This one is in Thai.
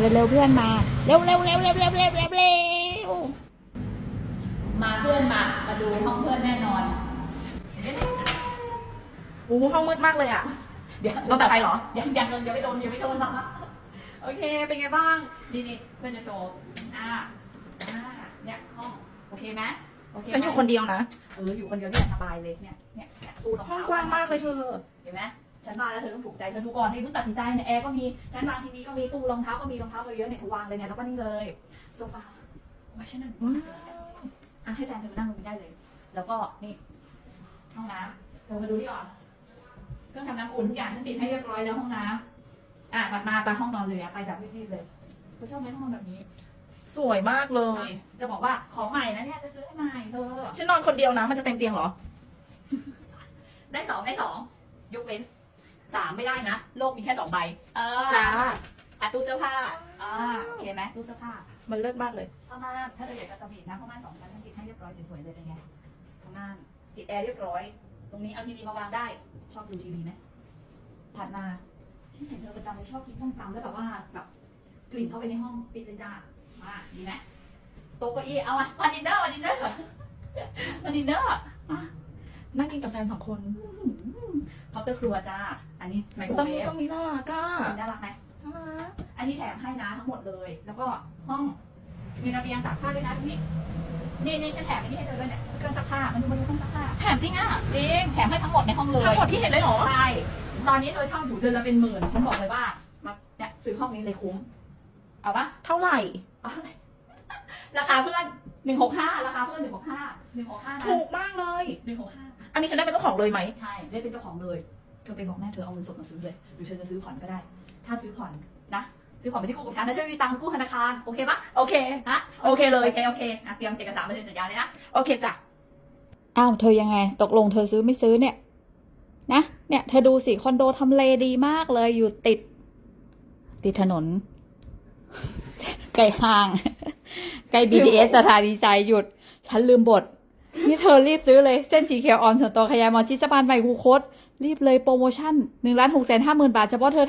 เร็วๆเพื่อนมาเร็วๆเร็วๆเร็วๆเร็วๆเร็วๆเร็วๆเร็วมาเพื่อนมามาดูห้องเพื่อนแน่นอนโอ้ห้องมืดมากเลยอะ เดี๋ยวโดนแต่ไฟเหรอ ยังยังยังไม่โดนยังไม่โดนหรอกโอเค เป็นไงบ้างดีนี่เพื่อนจะโชว์อ่าอ่าเนี่ยห้องโอเคไหมโอเคไหมฉันอยู่คนเดียวนะ เออ อยู่คนเดียวเนี่ยสบายเลยเนี่ย เนี่ยเนี่ยตู้รองห้องเท้กว้างมากเลยเธอ เห็นไหม ฉันมาแล้วเธอต้องถูกใจเธอดูก่อนที่เพิ่งตัดสินใจเนี่ยแอร์ก็มีชั้นวางทีวีก็มีตู้รองเท้าก็มีรองเท้าเธอเยอะเนี่ยเธอวางเลยเนี่ยแล้วก็นี่เลยโซฟาไว้ฉันนั่งว้าวอะให้แฟนเธอมานั่งตรงนี้ได้เลย แล้วก็นี่ห้องน้ำเธอมาดูนี่ก่อนเครื่องทำน้ำอุ่นทุกอย่างฉันติดให้เรียบร้อยแล้วห้องน้ำอะมามาไปห้องนอนเลยอะไปแบบรีบๆเลยเธอชอบไหมห้องนอนแบบนี้สวยมากเลย จะบอกว่าของใหม่นะเนี่ยจะซื้อให้ใหม่เธอฉันนอนคนเดียวนะ มันจะเต็มเตียงเหรอ ได้สองได้สองยกเว้น สามไม่ได้นะ โลกมีแค่สองใบ เออจ้าอะตู้เสื้อผ้าอ่าโอเคไหมตู้เสื้อผ้ามันเลิศมากเลย ผ้าม่านถ้าเธออยากจะสวีทนะผ้าม่านสองชั้นฉันติดให้เรียบร้อยสวยๆเลยเป็นไงผ้าม่านติดแอร์เรียบร้อย ตรงนี้เอาทีวีมาวางได้ ชอบดูทีวีไหมถัดมาที่เห็นเธอประจำเลยชอบกินส้มตำแล้วแบบว่าแบบกลิ่นเข้าไปในห้องปิดเลยจ้ามาดีไหมโต๊ะเก้าอี้เอาอะมาดินเนอร์มาดินเนอร์มาดินเนอร์นั่งกินกับแฟนสองคน เคาน์เตอร์ครัวจ้า อันนี้ไมโครต้องเวฟต้องมีน่ารักอะน่ารักไหมน่ารักอันนี้แถมให้นะทั้งหมดเลย แล้วก็ห้องมีระเบียงตากผ้าด้วยนะตรงนี้นี่นี่ฉันแถมอันนี้ให้เธอด้วยเนี่ยเครื่องซักผ้ามันดูมันดูเครื่องซักผ้าแถมจริงอะจริงแถมให้ทั้งหมดในห้องเลยทั้งหมดที่เห็นเลยเหรอใช่ตอนนี้เธอเช่าอยู่เดือนละเป็นหมื่นฉันบอกเลยว่ามาเนี่ยซื้อห้องนี้เลยคุ้มเอาปะเท่าไหร่เอาเลยราคาเพื่อนหนึ่งหกห้าราคาเพื่อนหนึ่งหกห้าหนึ่งหกห้านะถูกมากเลยหนึ่งหกห้าอันนี้ฉันได้เป็นเจ้าของเลยไหมใช่ได้เป็นเจ้าของเลย เธอไปบอกแม่เธอเอาเงินสดมาซื้อเลยหรือเธอจะซื้อผ่อนก็ได้ ถ้าซื้อผ่อนนะซื้อผ่อนไปที่กู้กับฉันนะช่วยมีตังค์ไปกู้ธนาคารโอเคปะโอเคฮะโอเคเลยโอเคโอเคอะเตรียมเอกสารมาเซ็นสัญญาเลยนะโอเคจ้ะอ้าวเธอยังไง ตกลงเธอซื้อไม่ซื้อเนี่ย นะเนี่ยเธอดูสิคอนโดทำเลดีมากเลยอยู่ติด ติดถนนใกล้ห้างใกล้ BTS สถานีใจหยุด ฉันลืมบท นี่เธอรีบซื้อเลยเส้นสีเขียวอ่อนส่วนตัวขยายมอชิดสะพานใหม่คูคตรีบเลยโปรโมชั่นหนึ่งล้านหกแสนห้าหมื่นบาทเฉพาะเธอ